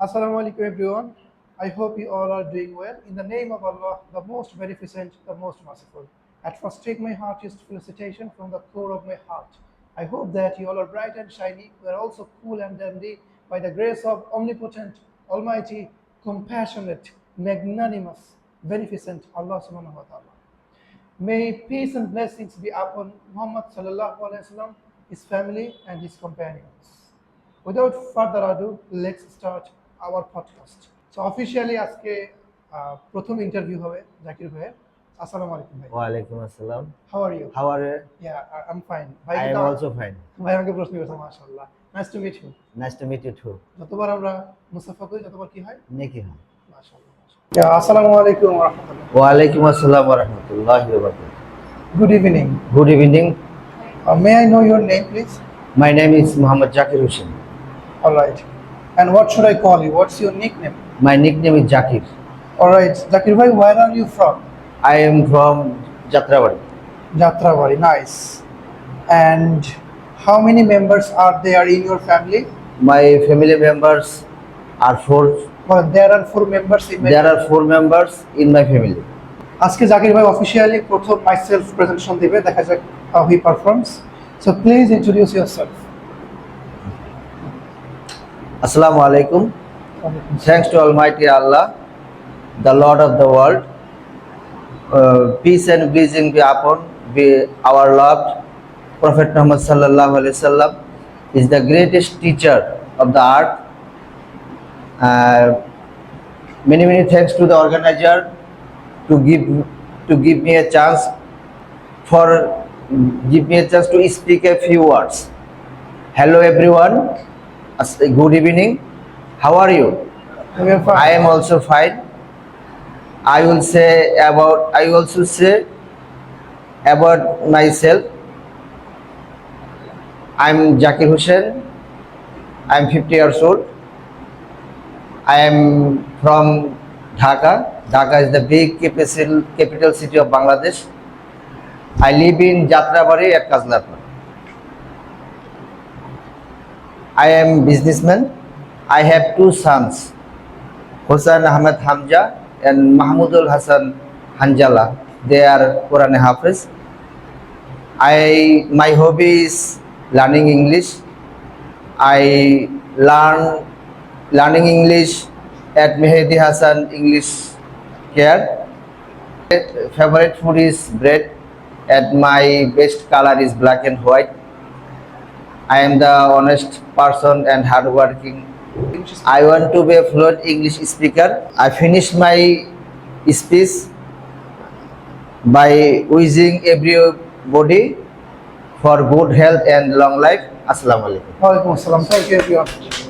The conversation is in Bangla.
Assalamu alaikum everyone. I hope you all are doing well. In the name of Allah, the most beneficent, the most merciful. At first, take my heartiest felicitation from the core of my heart. I hope that you all are bright and shiny, you are also cool and dandy by the grace of omnipotent, almighty, compassionate, magnanimous, beneficent Allah subhanahu wa ta'ala. May peace and blessings be upon Muhammad sallallahu alayhi wa sallam, his family and his companions. Without further ado, let's start our podcast so officially আজকে প্রথম ইন্টারভিউ হবে জাকির ভাইয়ের আসসালামু আলাইকুম ভাই ওয়া আলাইকুম আসসালাম how are you how are you yeah I am fine ভাই আই এম অলসো ফাইন ভাই আমাকে প্রশ্ন করেছে মাশাআল্লাহ nice to meet you nice to meet you too যতবার আমরা মুসাফা করি ততবার কি হয় নেকি হয় মাশাআল্লাহ আসসালামু আলাইকুম ওয়া রাহমাতুল্লাহ ওয়া আলাইকুম আসসালাম ওয়া রাহমাতুল্লাহি ওয়া বারাকাতুহু good evening good evening may I know your name please my name is Mohammad Zakir Hossain alright And what should I call you? What's your nickname? My nickname is jakir Alright, Jakir bhai, where are you from? I am from Jatrawari. Jatrawari, nice. And how many members are there in your family? My family members are four. Well, there are four members in my There family. are four members in my family. আজকে জাকির ভাই অফিসিয়ালি প্রথম মাই সেলফ প্রেজেন্টেশন দিবে দেখা যাক how he performs so please introduce Assalamu alaikum. Thanks to Almighty Allah, the Lord of the world. Uh, peace and blessing be upon be our loved Prophet Muhammad sallallahu alaihi wasallam is the greatest teacher of the earth. Uh, many many thanks to the organizer to give to give me a chance for give me a chance to speak a few words. Hello everyone. Good evening. How are you? I am also fine. I also say about myself. I am Zakir Hussain. I am 50 years old. I am from Dhaka. Dhaka is the big capital city of Bangladesh. I live in Jatrabari at Kazlapur. I am businessman. I have two sons, Hussain Ahmed Hamza and Mahmudul Hassan Hanjala. They are Quran Hafiz. I my hobby is learning English. I learn learning English at Mehdi Hassan English Care. Favorite food is bread, and my best color is black and white. I am the honest person and hardworking. I want to be a fluent English speaker. I finish my speech by wishing everybody for good health and long life. Assalamu alaikum. Wa alaikum assalam. Thank you.